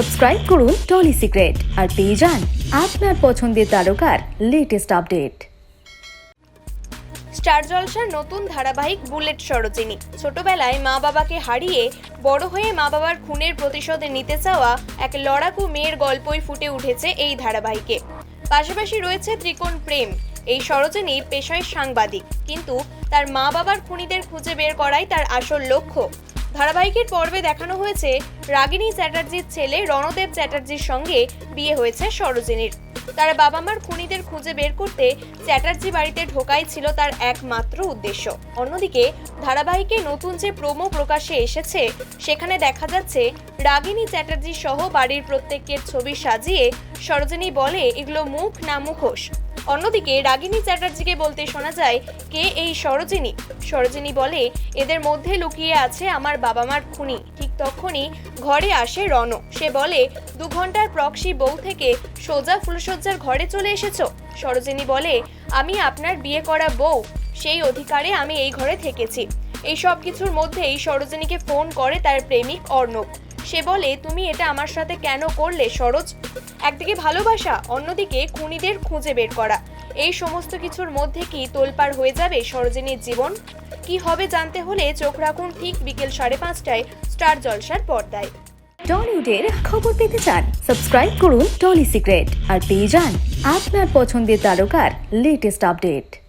Subscribe করুন trolley secret আর পেয়ে যান আপনার পছন্দের তারকার লেটেস্ট আপডেট স্টার জলসার নতুন ধারাবাহিক বুলেট সরোজিনী। ছোটবেলায় মা বাবাকে হারিয়ে বড় হয়ে মা বাবার খুনের প্রতিশোধ নিতে চাওয়া এক লড়াকু মেয়ের গল্পই ফুটে উঠেছে এই ধারাবাহিকে। পাশাপাশি রয়েছে ত্রিকোণ প্রেম, এই সরোজিনী পেশায় সাংবাদিক। কিন্তু তার মা বাবার খুনিদের খুঁজে বের করাই তার আসল লক্ষ্য। ধারাবাহিকের পর্বে দেখানো হয়েছে রাগিনী চ্যাটার্জির ছেলে রণদেব চ্যাটার্জির সঙ্গে বিয়ে হয়েছে সরোজিনীর। তারা বাবা মার খুনিদের খুঁজে বের করতে চ্যাটার্জি বাড়িতে ঢোকাই ছিল তার একমাত্র উদ্দেশ্য। অন্যদিকে ধারাবাহিকে নতুন যে প্রোমো প্রকাশে এসেছে, সেখানে দেখা যাচ্ছে রাগিনী চ্যাটার্জি সহ বাড়ির প্রত্যেকের ছবি সাজিয়ে সরোজিনী বলে, এগুলো মুখ না মুখোশ। অন্যদিকে রাগিনী চ্যাটার্জিকে বলতে শোনা যায়, কে এই সরোজিনী? সরোজিনী বলে, এদের মধ্যে লুকিয়ে আছে আমার বাবা মার খুনি। ঠিক তখনই ঘরে আসে রণ সে বলে, দু ঘণ্টার প্রক্সি বউ থেকে সোজা ফুলসজ্জার ঘরে চলে এসেছ? সরোজিনী বলে, আমি আপনার বিয়ে করা বউ। সেই অধিকারে আমি এই ঘরে থেকেছি। এই সব কিছুর মধ্যেই সরোজিনীকে ফোন করে তার প্রেমিক অর্ণব। সে বলে, তুমি এটা আমার সাথে কেন করলে সরোজ? একদিকে ভালোবাসা, অন্যদিকে খুনিদের খুঁজে বের করা। এই সমস্ত কিছুর মধ্যে কি তোলপাড় হয়ে যাবে সরোজিনীর জীবন? কি হবে জানতে হলে চোখ রাখুন ঠিক বিকেল সাড়ে পাঁচটায় স্টার জলসার পর্দায়। টলিউডের খবর পেতে চান, সাবস্ক্রাইব করুন টলি সিক্রেট আর পেয়ে যান আপনার পছন্দের তারকার লেটেস্ট আপডেট